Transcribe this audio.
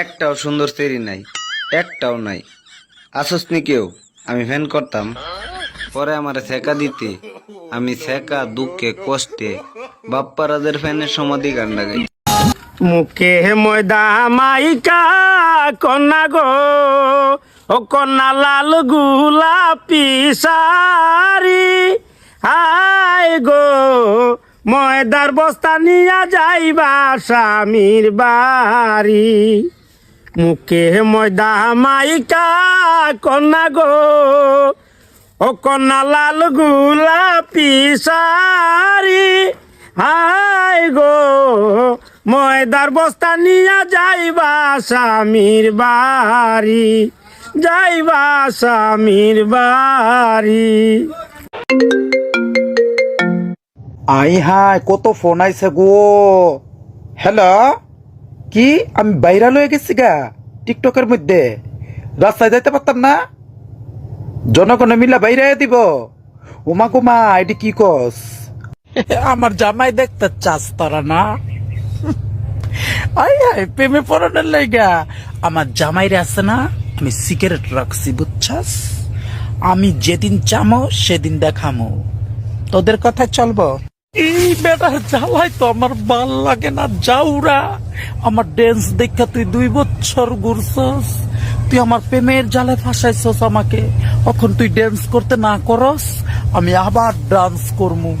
একটাও সুন্দর সেরি নাই, একটাও নাই। আসস নি কেউ, আমি ফ্যান করতাম। পরে আমার সেকা দিতে, আমি সেকা দুঃখে, কষ্টে বাপ্পারাদের ফ্যানের সমাধি গান লাগাই। মুখে ময়দা মাইকা কন্যা গো। ও কন্যা লাল গুলাপি সারি হায় গো, ময়দার বস্তা নিয়া যাইবা স্বামীর বাড়ি। মুখে ময়দা মাইকা কন্যা গো। ও কন্যা লাল গুলাপি সারি হায় গো। ময়দার বস্তা নিয়া যাইবা স্বামীর বাড়ি, যাইবা স্বামীর বাড়ি। আই হাই কত ফোন আইছে গো। হ্যালো কি? আমি ভাইরাল হয়ে গেছি গা টিকটকের মধ্যে। রাস্তায় যাইতে পারতাম না। জনগণে মিলা বাইরে দিব। উমা কুমা এটি কি কস? আমার জামাই দেখতে চাস তারা না? প্রেমে পড়ানোর লাইগা। আমার জামাইরে আছে না, আমি সিগারেট রাখছি, বুঝছাস? আমি যেদিন চামো, সেদিন দেখামো। তোদের কথা চলবো। এই বেটার জ্বালাই তো আমার ভালো লাগে না যাওরা আমার ড্যান্স দেখা তুই দুই বছর ঘুরছস। তুই আমার প্রেমের জালে ফাঁসাইছস আমাকে। এখন তুই ড্যান্স করতে না করস, আমি আবার ডান্স করমু।